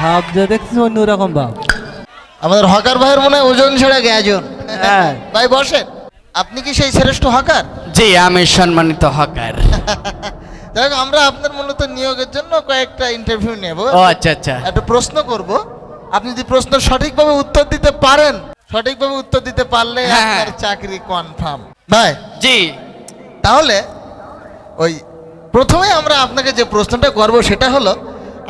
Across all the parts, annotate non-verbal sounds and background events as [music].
ভাব যে দেখছিস অন্যরকম ভাব। আমাদের হকার ভাইয়ের মনে হয় ওজন ছেড়ে গ্যাজন হ্যাঁ। ভাই বসেন। আপনি কি সেই শ্রেষ্ঠ হকার? জি আমি সম্মানিত হকার। [laughs] দেখ আমরা আপনার মূলত নিয়োগের জন্য কয়েকটা ইন্টারভিউ নেব। ও আচ্ছা আচ্ছা। একটা প্রশ্ন করব। আপনি যদি প্রশ্ন সঠিকভাবে উত্তর দিতে পারেন সঠিকভাবে উত্তর দিতে পারলে হ্যাঁ। আপনার চাকরি কনফার্ম ভাই জি। তাহলে ওই প্রথমে আমরা আপনাকে যে প্রশ্নটা করব সেটা হলো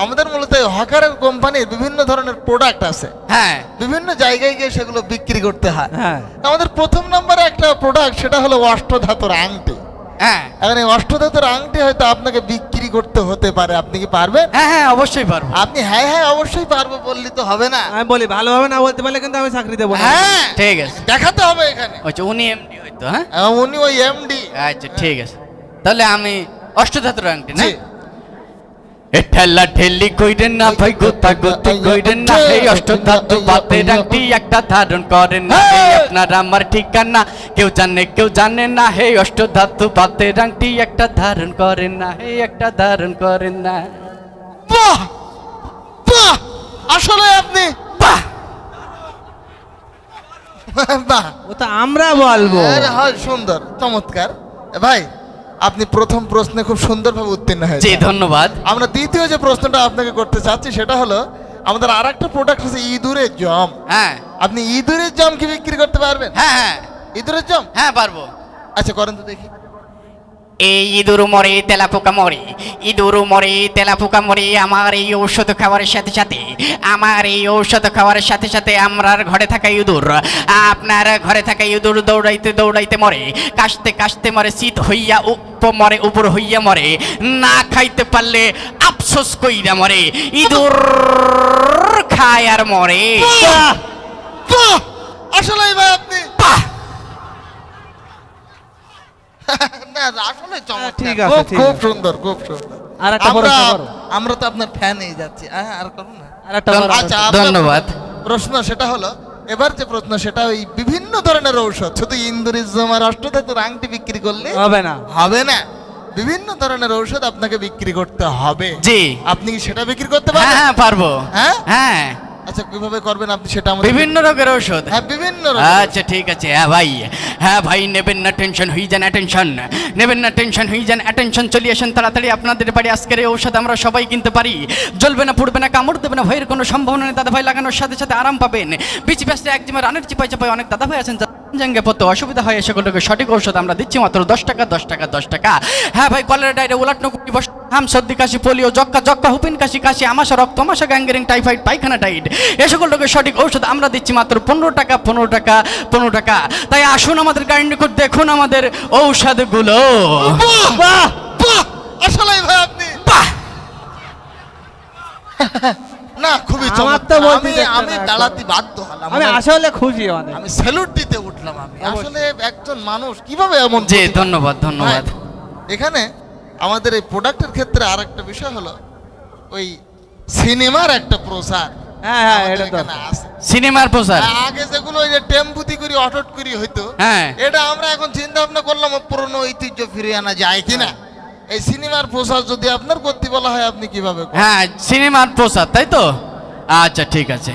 আমাদের মূলত এই হকারের কোম্পানির বিভিন্ন ধরনের প্রোডাক্ট আছে। হ্যাঁ। বিভিন্ন জায়গায় গিয়ে সেগুলো বিক্রি করতে হয়। হ্যাঁ। আমাদের প্রথম নম্বরে একটা প্রোডাক্ট সেটা হলো অষ্টধাতুর আংটি। হ্যাঁ। এখন এই অষ্টধাতুর আংটি হয়তো আপনাকে বিক্রি করতে হতে পারে। আপনি কি পারবেন? হ্যাঁ হ্যাঁ অবশ্যই পারব। আপনি হ্যাঁ হ্যাঁ অবশ্যই পারব বললি তো হবে না। আমি বলি ভালোভাবে না বলতে পারলে কিন্তু আমি চাকরি দেবো হ্যাঁ। ঠিক আছে। দেখাতে হবে এখানে। আচ্ছা উনি এমডি হয়তো হ্যাঁ? উনি ওই এমডি আচ্ছা ঠিক আছে। তাহলে আমি অষ্টধাতুর আংটি না? ঠেলা ঠেলি কইরেন না ভাই গোতা গতি কইরেন না। এই অষ্টধাতু বাতের আংটি একটা ধারণ করেন না। এই আপনার আমার ঠিকানা কেউ জানে কেউ জানে না। হে অষ্টধাতু বাতের আংটি একটা ধারণ করেন না। হে একটা ধারণ করেন না। বাহ! বাহ! আসলে আপনি বাহ! বাহ! ও তো আমরা বলব। আরে, হয় সুন্দর চমৎকার। ভাই আপনি প্রথম প্রশ্নে খুব সুন্দরভাবে উত্তীর্ণ জি হয়েছে ধন্যবাদ। আমরা দ্বিতীয় যে প্রশ্নটা আপনাকে করতে চাচ্ছি সেটা হলো আমাদের আর একটা প্রোডাক্ট হচ্ছে ইঁদুরের জম। হ্যাঁ। আপনি ইঁদুরের জম কি বিক্রি করতে পারবেন? হ্যাঁ হ্যাঁ। ইঁদুরের জম? হ্যাঁ পারব। আচ্ছা করেন তো দেখি। এই ইঁদুর মরে তেলা পোকা মরে। ইঁদুর মরে তেলা পোকা মরে, আমার এই ঔষধ খাওয়ার সাথে সাথে, আমার এই ঔষধ খাওয়ার সাথে সাথে আমরার ঘরে থাকা ইঁদুর, আপনার ঘরে থাকা ইঁদুর দৌড়াইতে দৌড়াইতে মরে। কাশতে কাশতে মরে, শীত হইয়া উপ মরে, উপর হইয়া মরে। না খাইতে পারলে আফসোস কইরা মরে। ইঁদুর খায় আর মরে। আসলে আপনি না আসলে চমৎকার। ঠিক আছে, খুব। সুন্দর খুব সুন্দর। আর একটা আমরা আমরা তো আপনার ফ্যান হয়ে যাচ্ছি। হ্যাঁ আর করুন না। আর একটা আচ্ছা ধন্যবাদ। প্রশ্ন সেটা হলো এবার যে প্রশ্ন সেটা ওই বিভিন্ন ধরনের ঔষধ। শুধু ইন্দুরিজম আর অষ্টধাতুর আংটি বিক্রি করলে? হবে না। হবে না। বিভিন্ন ধরনের ঔষধ আপনাকে বিক্রি করতে হবে। জি। আপনি কি সেটা বিক্রি করতে হ্যাঁ পারবেন হ্যাঁ পারব। হ্যাঁ? হ্যাঁ। আচ্ছা কীভাবে করবেন আপনি সেটা আমাদের বিভিন্ন রোগের ঔষধ। হ্যাঁ বিভিন্ন রোগ আচ্ছা ঠিক আছে। হ্যাঁ ভাই। হ্যাঁ ভাই নেবেন না টেনশন হয়ে যান অ্যাটেনশন নেবেন না টেনশন হয়ে যান অ্যাটেনশন চলে আসেন তাড়াতাড়ি। আপনাদের বাড়ি আজকের এই ঔষধ আমরা সবাই কিনতে পারি। জ্বলবে না পুড়বে না কামড় দেবে না ভয়ের কোনো সম্ভাবনা নেই। দাদা ভাই লাগানোর সাথে সাথে আরাম পাবেন। বিচি ব্যস্ত একজিমে রানের চিপাই চাপাই অনেক দাদা ভাই আছেন জাঙ্গে পড়তে অসুবিধা হয় সেগুলোকে সঠিক ঔষধ আমরা দিচ্ছি মাত্র দশ টাকা দশ টাকা দশ টাকা হ্যাঁ ভাই কলেরা ডায়রে উলাট নকুটি বস হাম সর্দি কাশি পোলিও জক্কা জক্কা হুপিন কাশি কাশি আমাশা রক্ত আমাশা গ্যাঙ্গেরিং টাইফয়েড পায়খানা টাইড এ সকল রোগের সঠিক ঔষধ আমরা দিচ্ছি মাত্র পনেরো টাকা পনেরো টাকা পনেরো টাকা তাই আসুন আমাদের গাড়ি নিকট দেখুন আমাদের ঔষধগুলো বাহ! বাহ! আসলেই ভাই আপনি বাহ [laughs] না খুবই চমৎকার। আমি আমি দাঁড়াতে বাধ্য হলাম। আমি আসলে খুশি অনেক। আমি স্যালুট দিতে উঠলাম আমি। আসলে একজন মানুষ কীভাবে এমন জি ধন্যবাদ ধন্যবাদ। এখানে আমাদের এই প্রোডাক্টের ক্ষেত্রে আর একটা বিষয় হলো ওই সিনেমার একটা প্রচার হ্যাঁ হ্যাঁ এটা তো সিনেমার প্রচার আগে যেগুলো ওই যে টেম্পুতি করে অটট করি হইতো হ্যাঁ। এটা আমরা এখন চিন্তা ভাবনা করলাম পুরনো ঐতিহ্য ফিরিয়ে আনা যায় কিনা? এই সিনেমার প্রচার যদি আপনার করতে বলা হয়, আপনি কীভাবে? হ্যাঁ সিনেমার প্রসাদ, তাই তো? আচ্ছা ঠিক আছে।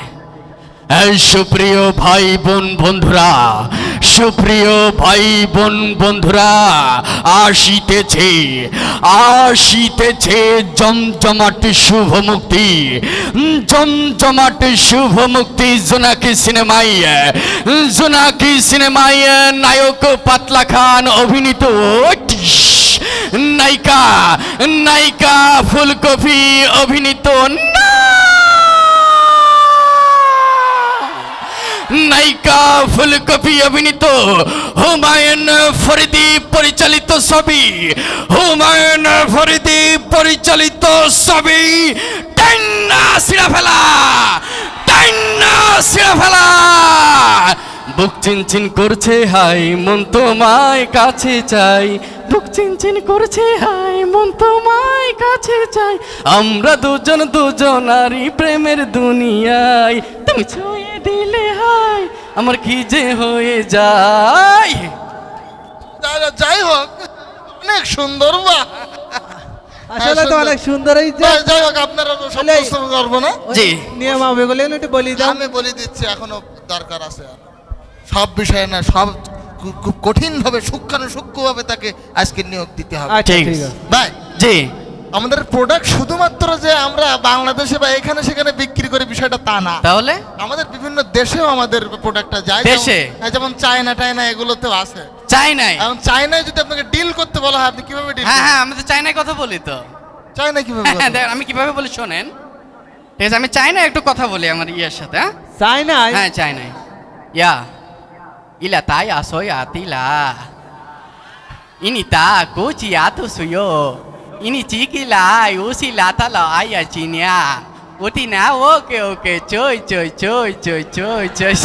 সুপ্রিয় ভাই বোন বন্ধুরা, সুপ্রিয় ভাই বোন বন্ধুরা, আসিতেছে আসিতেছে জমজমাট শুভ মুক্তি। জমজমাট শুভ মুক্তি, জোনাকি সিনেমাই জোনাকি সিনেমাই নায়ক পাতলা খান অভিনীত নায়িকা নায়িকা ফুলকপি অভিনীত না। নায়িকা, ফুলকপি অভিনীত হুমায়ুন ফরিদি পরিচালিত ছবি। হুমায়ুন ফরিদি পরিচালিত ছবি টাইনা সিরা ফেলা টাইনা সিরা ফেলা বুক চিনচিন করছে হাই মন তোমায় কাছে চাই। বুক চিনচিন করছে হাই মন তোমায় কাছে চাই। আমরা দুজন দুজন দুজনারই প্রেমের দুনিয়ায়। তুমি ছুঁয়ে দিলে হাই আমার কি যে হয়ে যায়? যাই হোক অনেক সুন্দর বা আসলে তো অনেক সুন্দর হয়েছে যাই- হোক আপনারা সব প্রশ্ন করব না? জি। নিয়মাবলীগুলো একটু বলি দাও। আমি বলে দিচ্ছি এখনও দরকার আছে আর। সব বিষয়ে না সব খুব কঠিন ভাবে সূক্ষ্মাণু সূক্ষ্মভাবে তাকে আজকে নিয়োগ দিতে হবে। আচ্ছা ঠিক ভাই জি। আমাদের প্রোডাক্ট শুধুমাত্র যে আমরা বাংলাদেশে বা এখানে সেখানে বিক্রি করে বিষয়টা তা না। তাহলে? আমাদের বিভিন্ন দেশেও আমাদের প্রোডাক্টটা যায়। দেশে? হ্যাঁ, যেমন চায়না টায়না এগুলোতেও আছে। চাই নাই এখন চায়নায় যদি আপনাকে ডিল করতে বলা হয় আপনি কীভাবে ডিল হ্যাঁ হ্যাঁ আমি তো চাইনায় কথা বলি তো। চায়না কীভাবে হ্যাঁ, আমি কীভাবে বলি শোনেন। ঠিক আছে আমি চাই না একটু কথা বলি আমার ইয়ের সাথে হ্যাঁ? চাই না হ্যাঁ চাই নাই ইয়া। ইলা তাই আসোই আতিলা ইনি তা কোচি আতো সুয়ো ইনি চিকিলা উসি লাতা লা আয়া চিনিয়া ওটি না ওকে ওকে চই চই চই চই চই চই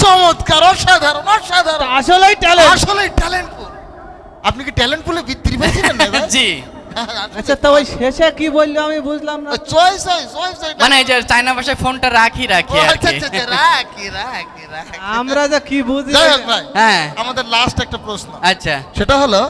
চমৎকার অসাধারণ অসাধারণ। আসলেই ট্যালেন্ট আসলে ট্যালেন্টফুল আপনি কি ট্যালেন্টফুলে বৃত্তি পাচ্ছিলেন না ভাই? জি। আচ্ছা তো ওই শেষে কি বলল আমি বুঝলাম না। ওই চয়েস চয়েস মানে যে চাইনা ভাষায় ফোনটা রাখি রাখি আচ্ছা আচ্ছা আচ্ছা, রাখি রাখি রাখি। আমরা যে কি বুঝি? ভাই হ্যাঁ। আমাদের লাস্ট একটা প্রশ্ন। আচ্ছা। সেটা হলো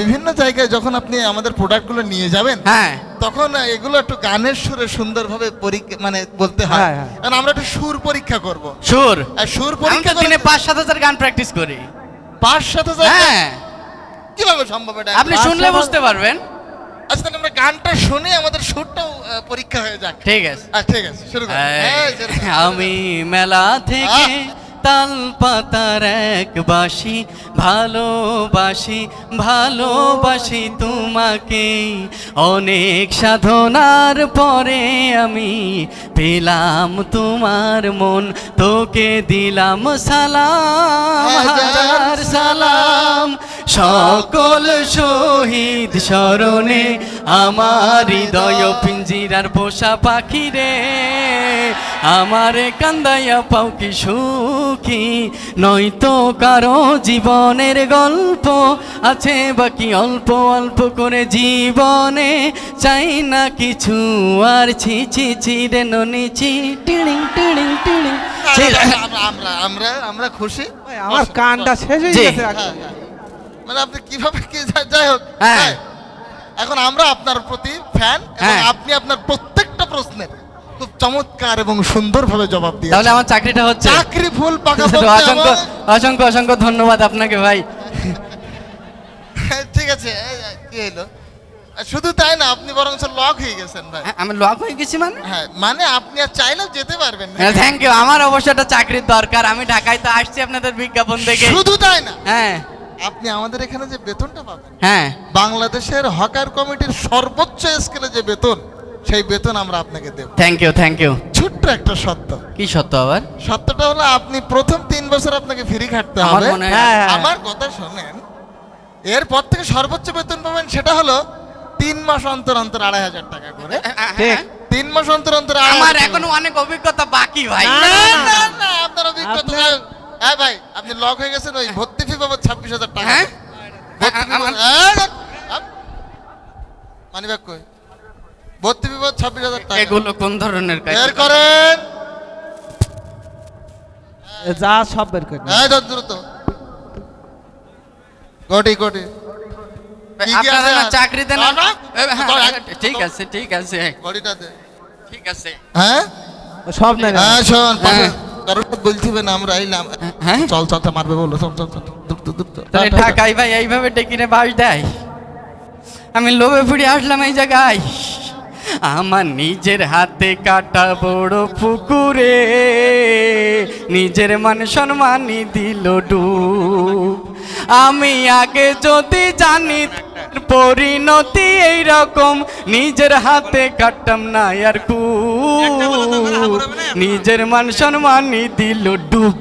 বিভিন্ন জায়গায় যখন আপনি আমাদের প্রোডাক্টগুলো নিয়ে যাবেন হ্যাঁ। তখন এগুলো একটু গানের সুরে সুন্দরভাবে পরীক্ষা মানে বলতে হয়। হ্যাঁ, হ্যাঁ। কারণ আমরা একটু সুর পরীক্ষা করব। সুর? আর সুর পরীক্ষা দিনে করে পাঁচ সাত হাজার গান প্র্যাকটিস করি। পাঁচ সাত হাজার? হ্যাঁ। কীভাবে সম্ভব এটা? আপনি শুনলে বুঝতে পারবেন। আচ্ছা তাহলে আমরা গানটা শুনে আমাদের সুরটাও পরীক্ষা হয়ে যাক। ঠিক আছে। আচ্ছা ঠিক আছে শুরু হ্যাঁ, আমি মেলা থেকে! তাল পাতার এক বাসি ভালোবাসি ভালোবাসি তোমাকে। অনেক সাধনার পরে আমি পেলাম তোমার মন তোকে দিলাম সালাম হাজার সালাম। সকল শহীদ স্মরণে আমার হৃদয় পিঞ্জিরার পোষা পাখি রে। আমারে কান্দাইয়া পাও কি নয়তো কারও জীবনের গল্প আছে বাকি অল্প অল্প করে জীবনে চাই না কিছু আর ছি ছি ছি রে ননিছি টিড়িং টিড়িং টিড়িং আমরা- আমরা আমরা খুশি আমার কানটা শেষ হয়ে গেছে হ্যাঁ, হ্যাঁ। মানে আপনি কীভাবে কি যাই হোক হ্যাঁ। হ্যাঁ। এখন আমরা আপনার প্রতি ফ্যান এবং হ্যাঁ। আপনি আপনার প্রত্যেকটা প্রশ্নের খুব চমৎকার এবং সুন্দরভাবে জবাব দিয়ে তাহলে আমার চাকরিটা হচ্ছে। চাকরি ফুল পাকা [laughs] অসংখ্য অসংখ্য অসংখ্য ধন্যবাদ আপনাকে ভাই। ঠিক আছে কি হলো শুধু তাই না আপনি বরং লক হয়ে গেছেন ভাই। হ্যাঁ, আমি লক হয়ে গেছি মানে? হ্যাঁ মানে আপনি আর চাইলেও যেতে পারবেন না। থ্যাংক ইউ আমার অবশ্য একটা চাকরির দরকার আমি ঢাকায় তো আসছি আপনাদের বিজ্ঞাপন দেখে। শুধু তাই না হ্যাঁ। আপনি আমাদের এখানে যে বেতনটা পাবেন হ্যাঁ। বাংলাদেশের হকার কমিটির সর্বোচ্চ স্কেলে যে বেতন সেই বেতন আমরা আপনাকে দেব। থ্যাংক ইউ থ্যাংক ইউ ছোট্ট একটা সত্য। কি সত্য আবার? সত্যটা হলো আপনি প্রথম তিন বছর আপনাকে ফ্রি খাটতে আমার হবে। মনে হয়- হ্যাঁ, হ্যাঁ। আমার কথা শোনেন। এরপর থেকে সর্বোচ্চ বেতন পাবেন সেটা হলো তিন মাস অন্তর অন্তর আড়াই হাজার টাকা করে। ঠিক। তিন মাস অন্তর অন্তর আমার এখনও অনেক অভিজ্ঞতা বাকি ভাই। না, না, আপনার অভিজ্ঞতা হ্যাঁ ভাই আপনি লক হয়ে গেছেন ওই ভর্তি ফি বাবদ ছাব্বিশ হাজার টাকা। হ্যাঁ? মানিব্যাগ কই? ভর্তি ফি ছাব্বিশ হাজার টাকা। এগুলো কোন ধরনের কাজ? বের করেন। যা সব বের দ্রুত। কোটি কোটি আপনারা না চাকরি দেন ঠিক আছে ঠিক আছে। ঘড়িটা ঠিক আছে। হ্যাঁ? সব নাই হ্যাঁ শোন হ্যাঁ। আমরা আইলাম। হ্যাঁ? চল চল চল, মারবে বলো চল চল চল দ্রুত দ্রুত তাহলে ঢাকায় ভাই এইভাবে ডেকিনে বাস দেয়। আমি লোভে ফুড়ে আসলাম এই জায়গায়। আমার নিজের হাতে কাটা বড় পুকুরে নিজের মান সম্মানই দিল ডুব। আমি আগে যদি জানি পরিণতি এই রকম নিজের হাতে কাটতাম না আর কু নিজের মান সম্মানই দিল ডুব।